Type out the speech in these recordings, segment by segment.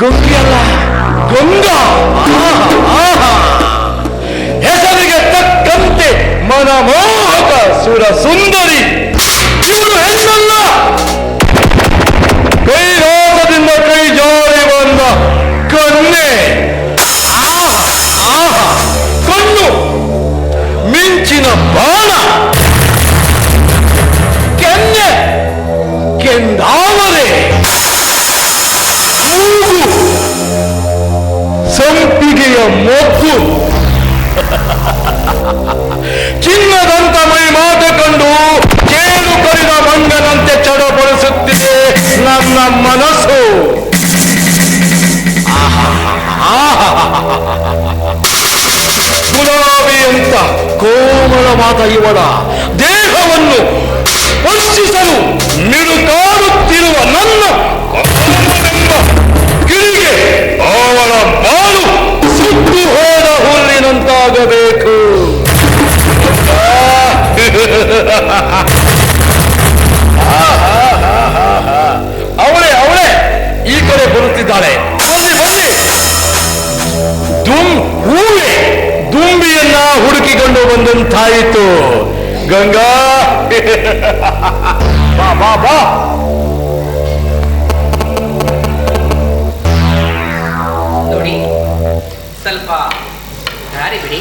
ಗಂಗಿ ಅಲ್ಲ ಗಂಗ. ಹೆಸರಿಗೆ ತಕ್ಕಂತೆ ಮನಮೋಹಕ ಸುರ ಸುಂದರಿ ಇವಳು ಹೆಣ್ಣಲ್ಲ ಕೈಲಾಸದಿಂದ ಕೈ ಜಾರಿ ಬಂದ ಕನ್ನೆ ಕೋಮಲವಾದ ಇವಳ ದೇಹವನ್ನು ಸ್ಪರ್ಶಿಸಲು ಮಿಡುಕಾಡುತ್ತಿರುವ ನನ್ನ ಗಿಳಿಗೆ ಅವಳ ಬಾಳು ಸುತ್ತು ಹೋದ ಹುಲ್ಲಿನಂತಾಗಬೇಕು. ಗಂಗಾ! ಬಾ ಬಾ ಬಾ! ನೋಡಿ ಸ್ವಲ್ಪ ದಾರಿ ಬಿಡಿ.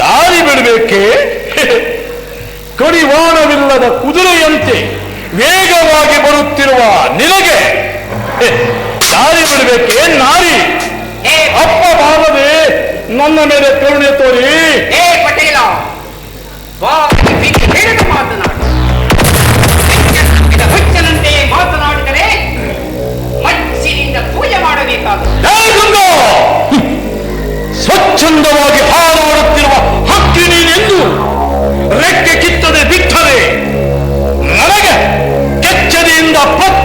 ದಾರಿ ಬಿಡಬೇಕೆ? ಕಡಿವಾಣವಿಲ್ಲದ ಕುದುರೆಯಂತೆ ವೇಗವಾಗಿ ಬರುತ್ತಿರುವ ನಿನಗೆ ದಾರಿ ಬಿಡಬೇಕೆ ನಾರಿ? ಅಪ್ಪ ಬಾರದೆ ನನ್ನ ಮೇಲೆ ಕರುಣೆ ತೋರಿ. ಬಿಚ್ಚಿ ಹಿಡಿದು ಮಾತನಾಡು ಹುಚ್ಚ ಮಾತನಾಡಿದರೆ ಮಚ್ಚಿನಿಂದ ಪೂಜೆ ಮಾಡಬೇಕಾಗುತ್ತದೆ! ಸ್ವಚ್ಛಂದವಾಗಿ ಹಾರಾಡುತ್ತಿರುವ ಹಕ್ಕಿ ನೀನೆಂದು ರೆಕ್ಕೆ ಕಿತ್ತದೆ ಬಿಟ್ಟರೆ ನನಗೆ ಕೆಚ್ಚದೆಯಿಂದ ಪ್ರತ್ಯುತ್ತರ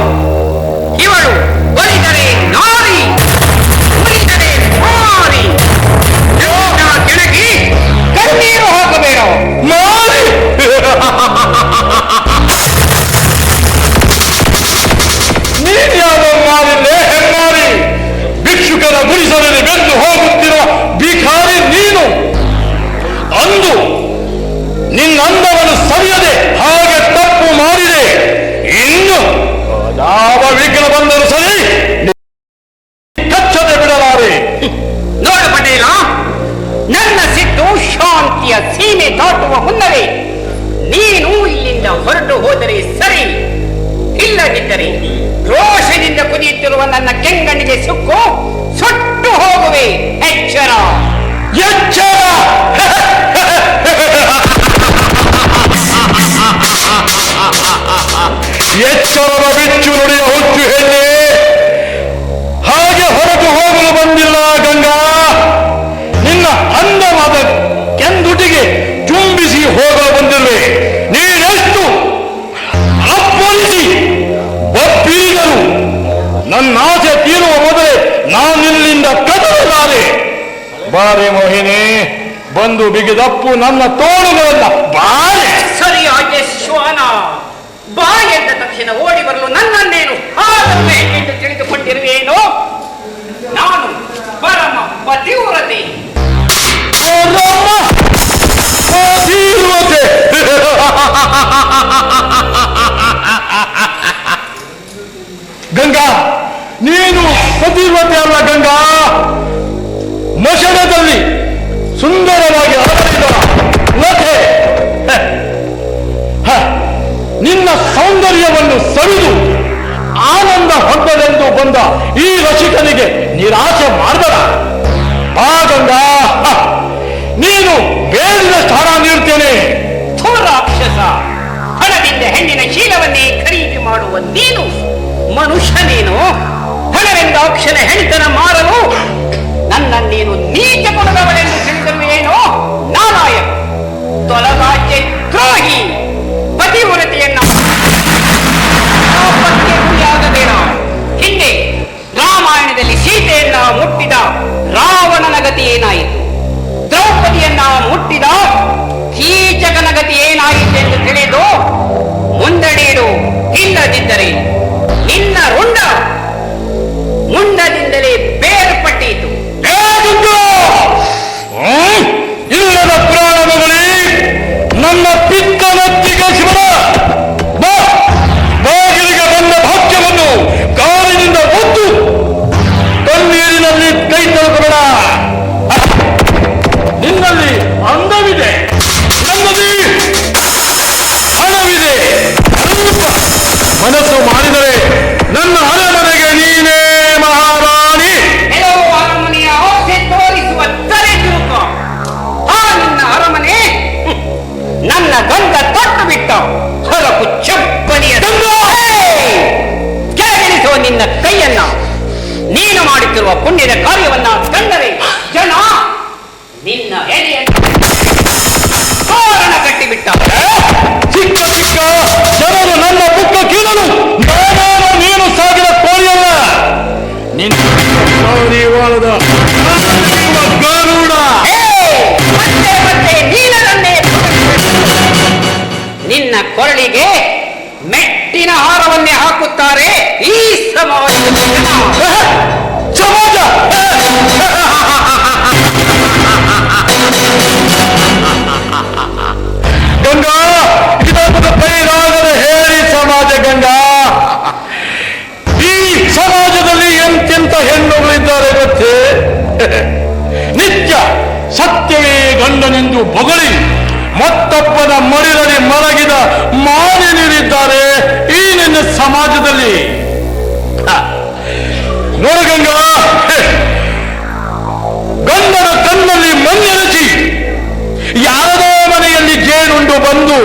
ತಿಳಿದುಕೊಂಡಿರುವೇನು ಯಾವ ವಿಘ್ನ ಬಂದರೂ ಸರಿ ಕಚ್ಚದೆ ಬಿಡಲಾರೆ. ನೋಡು ಪಟೇಲ, ನನ್ನ ಸಿಟ್ಟು ಶಾಂತಿಯ ಸೀಮೆ ದಾಟುವ ಮುನ್ನವೇ ನೀನು ಇಲ್ಲಿಂದ ಹೊರಟು ಹೋದರೆ ಸರಿ. ಇಲ್ಲದಿದ್ದರೆ ರೋಷದಿಂದ ಕುದಿಯುತ್ತಿರುವ ನನ್ನ ಕೆಂಗಣ್ಣಿಗೆ ಸುಕ್ಕು, ಸುಟ್ಟು ಎಚ್ಚರದ ಬಿಚ್ಚು ನುಡಿಯ ಹುಚ್ಚು ಹೆಣ್ಣೆ ಹಾಗೆ ಹೊರಟು ಹೋಗಲು ಬಂದಿಲ್ಲ ಗಂಗಾ. ನಿನ್ನ ಅಂದವಾದ ಕೆಂದುಟಿಗೆ ಚುಂಬಿಸಿ ಹೋಗಲು ಬಂದಿರುವೆ ನೀನೆಷ್ಟು ಅಪ್ಪಳಿಸಿ ಬಪ್ಪಿರಿದರು ನನ್ನ ಆಸೆ ತೀರುವ ಮೊದಲೇ ನಾನಿಲ್ಲಿಂದ ಕದಲಾರೆ ಬಾರೆ ಮೋಹಿನಿ, ಬಂದು ಬಿಗಿದಪ್ಪು ನನ್ನ ತೋಳುಗಳನ್ನ ಬಾರೆ. ಸರಿಯಾಗಿ ಶ್ವಾನ ಬಾ ತಕ್ಷಣ ಓಡಿ ಬರಲು ನನ್ನನ್ನೇನು ಹಾಗೆ ಎಂದು ತಿಳಿದುಕೊಂಡಿರುವೇನು? ನಾನು ಪರಮ ಪತಿವ್ರತೆ. ಗಂಗಾ, ನೀನು ಪತಿವ್ರತೆ ಅಲ್ಲ ಗಂಗಾ. ಹೊಂದಲೆಂದು ಬಂದ ಈ ರಸಿಕನಿಗೆ ನಿರಾಶೆ ಮಾಡಬೇಡ. ಆ ಗಂಗ ನೀನು ಬೇಡಿದ ಸ್ಥಾನ ನೀಡ್ತೇನೆ. ರಾಕ್ಷಸ, ಹಣದಿಂದ ಹೆಣ್ಣಿನ ಶೀಲವನ್ನೇ ಖರೀದಿ ಮಾಡುವ ನೀನು, ಮನುಷ್ಯ ನೀನು. ಹಣವೆಂದ ಅಕ್ಷರ ಹೆಣ್ತನ ಮಾರಲು ನೀನು ನೀಚ ಕೊಡದವಳೆಂದು ಏನು? ನಾರಾಯಣ ತೊಲಗಾಚೆ ದ್ರೋಹಿ ಪತಿವ್ರತೆಯನ್ನ ಗತಿ ಏನಾಯಿತು? ದ್ರೌಪದಿಯನ್ನ ಮುಟ್ಟಿದ? ಕೀಚಕನ ಗತಿ ಏನಾಯಿತು ಎಂದು ತಿಳಿದು ಮುಂದಡೀರು ಇಲ್ಲದಿದ್ದರೆ ನಿನ್ನ ರುಂಡ ಸಮಾಜದಲ್ಲಿ. ನೋಡು ಗಂಗಾ ಗಂಡನ ಕಣ್ಣಲ್ಲಿ ಮಣ್ಣೆರಚಿ. ಯಾರದೋ ಮನೆಯಲ್ಲಿ ಜೇನುಂಡು ಬಂದು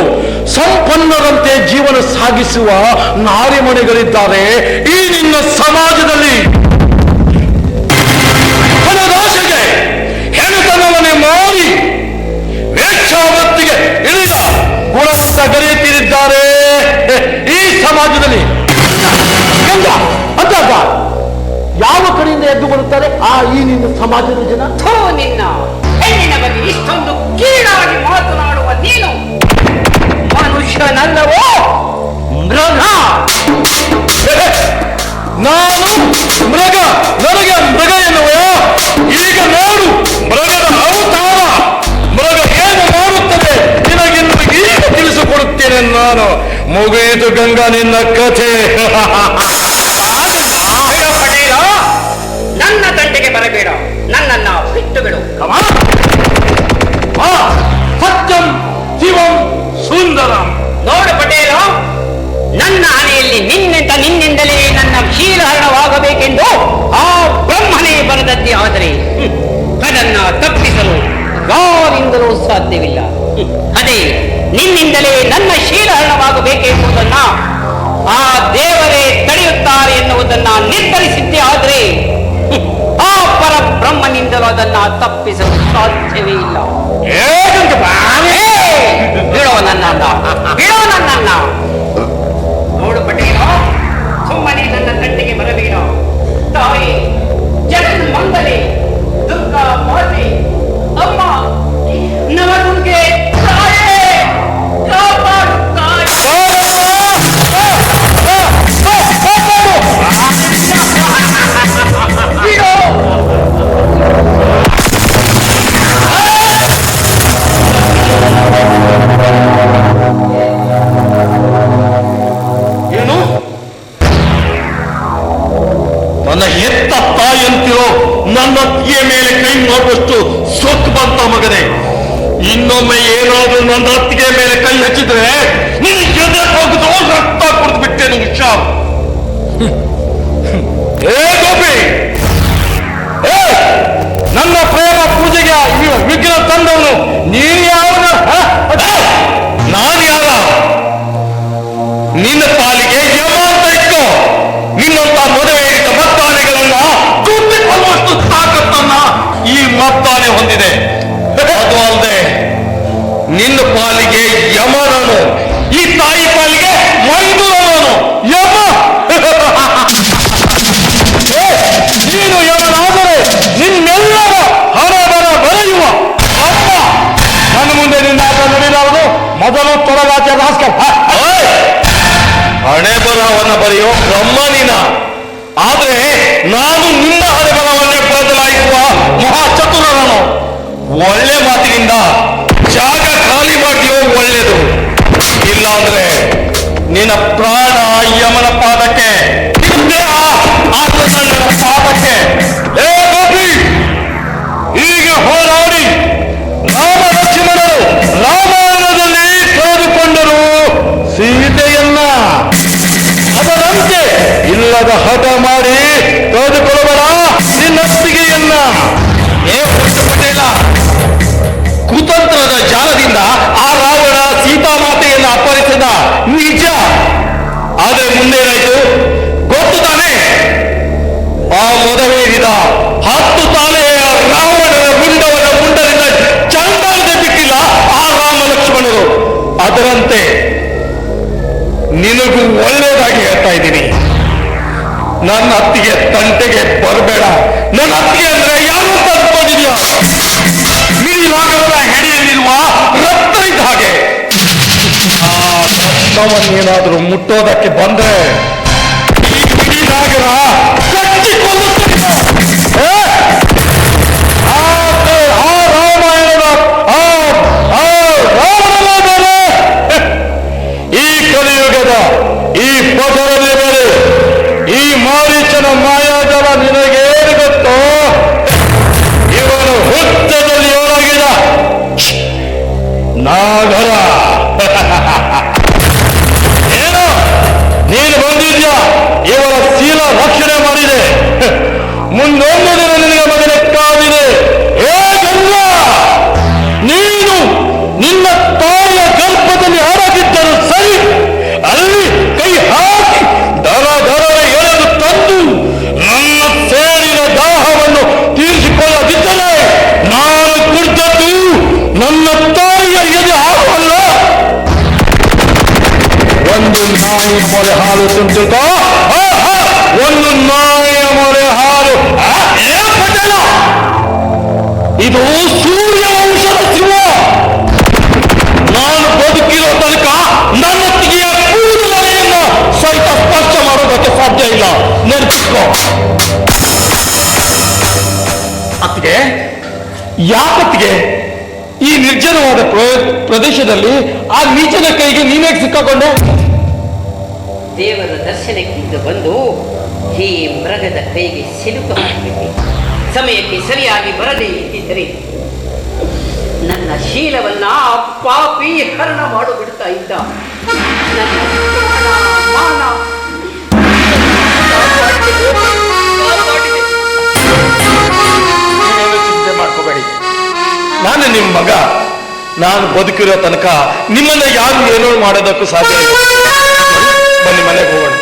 ಸಂಪನ್ನರಂತೆ ಜೀವನ ಸಾಗಿಸುವ ನಾರಿಮಣಿಗಳಿದ್ದಾರೆ. ಈ ನಿನ್ನ ಸಮಾಜದಲ್ಲಿ ಬರುತ್ತಾರೆ ಆ ಈ ನಿನ್ನ ಸಮಾಜದ ಜನ? ನಿನ್ನ ಹೆಣ್ಣಿನ ಬಗ್ಗೆ ಇಷ್ಟೊಂದು ಕೀಳಾಗಿ ಮಾತನಾಡುವ ನೀನು ಮನುಷ್ಯನಲ್ಲವೋ? ಮೃಗ. ನಾನು ಮೃಗ ನನಗೆ ಮೃಗ ಎನ್ನುವ ಈಗ ನೋಡು ಮೃಗದ ಅವತಾರ. ಮೃಗ ಏನು ಮಾಡುತ್ತದೆ? ನಿನಗಿನ್ನು ಈಗ ತಿಳಿಸಿಕೊಡುತ್ತೇನೆ ನಾನು. ಮುಗಿಯಿತು ಗಂಗಾ ನಿನ್ನ ಕಥೆ. ಬರೆದದ್ದೇ ಆದರೆ ಅದನ್ನ ತಪ್ಪಿಸಲು ಯಾರಿಂದಲೂ ಸಾಧ್ಯವಿಲ್ಲ. ಅದೇ ನಿನ್ನಿಂದಲೇ ನನ್ನ ಶೀಲಹರಣವಾಗಬೇಕೆಂಬುದನ್ನ ಆ ದೇವರೇ ತಡೆಯುತ್ತಾರೆ ಎನ್ನುವುದನ್ನ ನಿರ್ಧರಿಸಿದ್ದೇ ಆದರೆ ಆ ಆ ಪರಬ್ರಹ್ಮನಿಂದಲೂ ಅದನ್ನ ತಪ್ಪಿಸಲು ಸಾಧ್ಯವೇ ಇಲ್ಲ. ಬಿಡೋ ನನ್ನನ್ನ ಬಿಡೋ ನನ್ನನ್ನ. ನೋಡು Patel. là để dựng uh, mối ನನ್ನ ಅತ್ತಿಗೆ ಮೇಲೆ ಕೈ ಹಚ್ಚಿದ್ರೆ ನೀನು ಜೊತೆ ಹೋಗುದು ರಕ್ತ ಕುಡಿದು ಬಿಟ್ಟೇನು ವಿಷ ಏ ಗೋಪಿ! ಏ! ನನ್ನ ಪ್ರೇಮ ಪೂಜೆಗೆ ವಿಗ್ರಹ ತಂದವನು ನೀನು ಯಾವ ನಾನು ಯಾವ ನಿನ್ನ ಪಾಲಿಗೆ ಯಾವಂತ ಇತ್ತು ನಿನ್ನಂತ ಮದುವೆ ಮತ್ತಾನೆಗಳನ್ನ ಕೂತಿಕೊಳ್ಳುವಷ್ಟು ತಾಕತ್ತನ್ನ ಈ ಮತ್ತಾನೆ ಹೊಂದಿದೆ. ಅದು ಅಲ್ಲದೆ ನಿನ್ನ ಪಾಲಿಗೆ ಯಮನನು. ಈ ತಾಯಿ ಪಾಲಿಗೆ ಮೈದುರನು ಅದರಂತೆ ನಿನಗೂ ಒಳ್ಳೆಯದಾಗಿ ಹೇಳ್ತಾ ಇದ್ದೀನಿ. ನನ್ನ ಅತ್ತಿಗೆ ತಂಟೆಗೆ ಬರಬೇಡ. ನನ್ನ ಅತ್ತಿಗೆ ಅಂದ್ರೆ ಯಾರು ಅಂತ ನೀನು ನೀಲಾಗದ ಹೆಣೆಯಲ್ಲಿಲ್ವಾ ರಕ್ತ ಇದ್ದ ಹಾಗೆ. ಆ ರಕ್ತವನ್ನೇನಾದ್ರೂ ಮುಟ್ಟೋದಕ್ಕೆ ಬಂದ್ರೆ ಈ ನಾಗರ ನೆನಪಿಟ್ಕೋ ಅತ್ತಿಗೆ, ಯಾಕತ್ತಿಗೆ ಈ ನಿರ್ಜನವಾದ ಪ್ರದೇಶದಲ್ಲಿ ಆ ನೀಚನ ಕೈಗೆ ನೀನೇ ಸಿಕ್ಕಾಕೊಂಡೆ? ದೇವರ ದರ್ಶನಕ್ಕಿಂತ ಬಂದು ಈ ಮೃಗದ ಕೈಗೆ ಸಿಲುಕ ಸಮಯಕ್ಕೆ ಸರಿಯಾಗಿ ಬರದೇ ಇದ್ದಿದ್ದರೆ ನನ್ನ ಶೀಲವನ್ನ ಪಾಪಿ ಹರಣ ಮಾಡಿಬಿಡ್ತಾ ಇದ್ದ. ನನ್ನ ನಾನು ನಿಮ್ಮ ಮಗ. ನಾನು ಬದುಕಿರೋ ತನಕ ನಿಮ್ಮನ್ನ ಯಾರು ಏನೋ ಮಾಡೋದಕ್ಕೂ ಸಾಧ್ಯ ಬನ್ನಿ ಮನೆಗೆ ಹೋಗೋಣ.